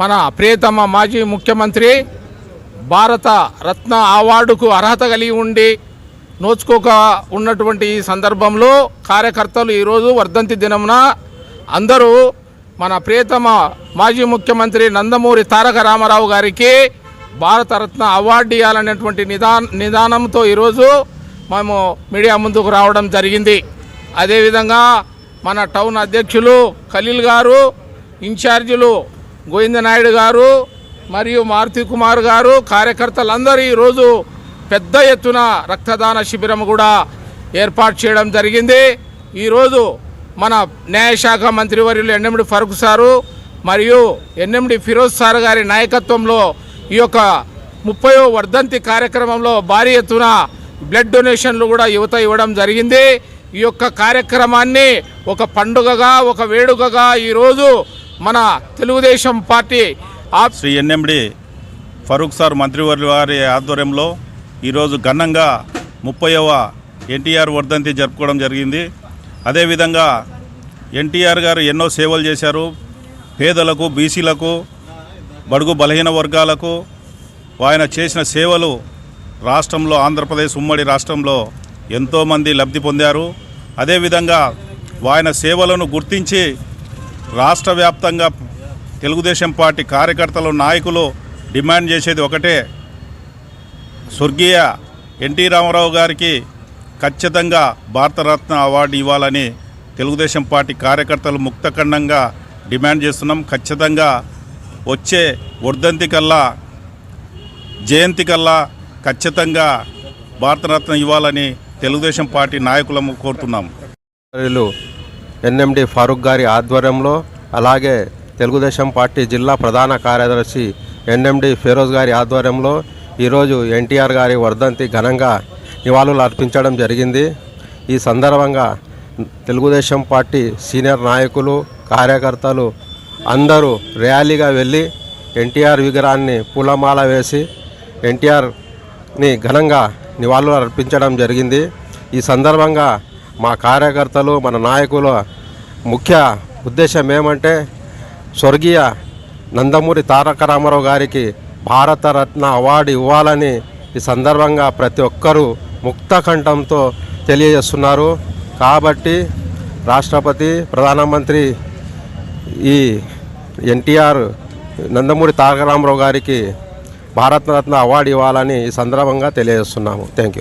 మన ప్రియతమ మాజీ ముఖ్యమంత్రి భారత రత్న అవార్డుకు అర్హత కలిగి ఉండి నోచుకోక ఉన్నటువంటి ఈ సందర్భంలో కార్యకర్తలు ఈరోజు వర్ధంతి దినమున అందరూ మన ప్రియతమ మాజీ ముఖ్యమంత్రి నందమూరి తారక రామారావు గారికి భారతరత్న అవార్డు ఇవ్వాలనేటువంటి నిదాన నిదానంతో ఈరోజు మేము మీడియా ముందుకు రావడం జరిగింది. అదేవిధంగా మన టౌన్ అధ్యక్షులు ఖలీల్ గారు ఇన్ఛార్జీలు గోవిందనాయుడు గారు మరియు మారుతి కుమార్ గారు కార్యకర్తలందరూ ఈరోజు పెద్ద ఎత్తున రక్తదాన శిబిరం కూడా ఏర్పాటు చేయడం జరిగింది. ఈరోజు మన న్యాయశాఖ మంత్రివర్యులు ఎన్ఎండి ఫరూక్ సారు మరియు ఎన్ఎండి ఫిరోజ్ సార్ గారి నాయకత్వంలో ఈ యొక్క ముప్పయో వర్ధంతి కార్యక్రమంలో భారీ ఎత్తున బ్లడ్ డొనేషన్లు కూడా యువత ఇవ్వడం జరిగింది. ఈ యొక్క కార్యక్రమాన్ని ఒక పండుగగా ఒక వేడుకగా ఈరోజు మన Telugu Desam party Shri NMD Farooq sir మంత్రివర్యుల వారి ఆధ్వర్యంలో ఈరోజు ఘనంగా ముప్పైవ ఎన్టీఆర్ వర్ధంతి జరుపుకోవడం జరిగింది. అదేవిధంగా ఎన్టీఆర్ గారు ఎన్నో సేవలు చేశారు. పేదలకు బీసీలకు బడుగు బలహీన వర్గాలకు ఆయన చేసిన సేవలు రాష్ట్రంలో ఆంధ్రప్రదేశ్ ఉమ్మడి రాష్ట్రంలో ఎంతోమంది లబ్ధి పొందారు. అదేవిధంగా ఆయన సేవలను గుర్తించి రాష్ట్ర వ్యాప్తంగా తెలుగుదేశం పార్టీ కార్యకర్తలు నాయకులు డిమాండ్ చేసేది ఒకటే. స్వర్గీయ ఎన్టీ రామారావు గారికి ఖచ్చితంగా భారతరత్న అవార్డు ఇవ్వాలని తెలుగుదేశం పార్టీ కార్యకర్తలు ముక్తఖండంగా డిమాండ్ చేస్తున్నాం. ఖచ్చితంగా వచ్చే వర్ధంతి కల్లా జయంతి కల్లా ఖచ్చితంగా భారతరత్న ఇవ్వాలని తెలుగుదేశం పార్టీ నాయకులము కోరుతున్నాం. ఎన్ఎండి ఫారూక్ గారి ఆధ్వర్యంలో అలాగే తెలుగుదేశం పార్టీ జిల్లా ప్రధాన కార్యదర్శి ఎన్ఎండి ఫిరోజ్ గారి ఆధ్వర్యంలో ఈరోజు ఎన్టీఆర్ గారి వర్ధంతి ఘనంగా నివాళులు అర్పించడం జరిగింది. ఈ సందర్భంగా తెలుగుదేశం పార్టీ సీనియర్ నాయకులు కార్యకర్తలు అందరూ ర్యాలీగా వెళ్ళి ఎన్టీఆర్ విగ్రహాన్ని పూలమాల వేసి ఎన్టీఆర్ని ఘనంగా నివాళులు అర్పించడం జరిగింది. ఈ సందర్భంగా మా కార్యకర్తలు మన నాయకుల ముఖ్య ఉద్దేశం ఏమంటే స్వర్గీయ నందమూరి తారక రామారావు గారికి భారతరత్న అవార్డు ఇవ్వాలని ఈ సందర్భంగా ప్రతి ఒక్కరూ ముక్త కంఠంతో తెలియజేస్తున్నారు. కాబట్టి రాష్ట్రపతి ప్రధానమంత్రి ఈ ఎన్టీఆర్ నందమూరి తారక రామారావు గారికి భారతరత్న అవార్డు ఇవ్వాలని ఈ సందర్భంగా తెలియజేస్తున్నాము. Thank you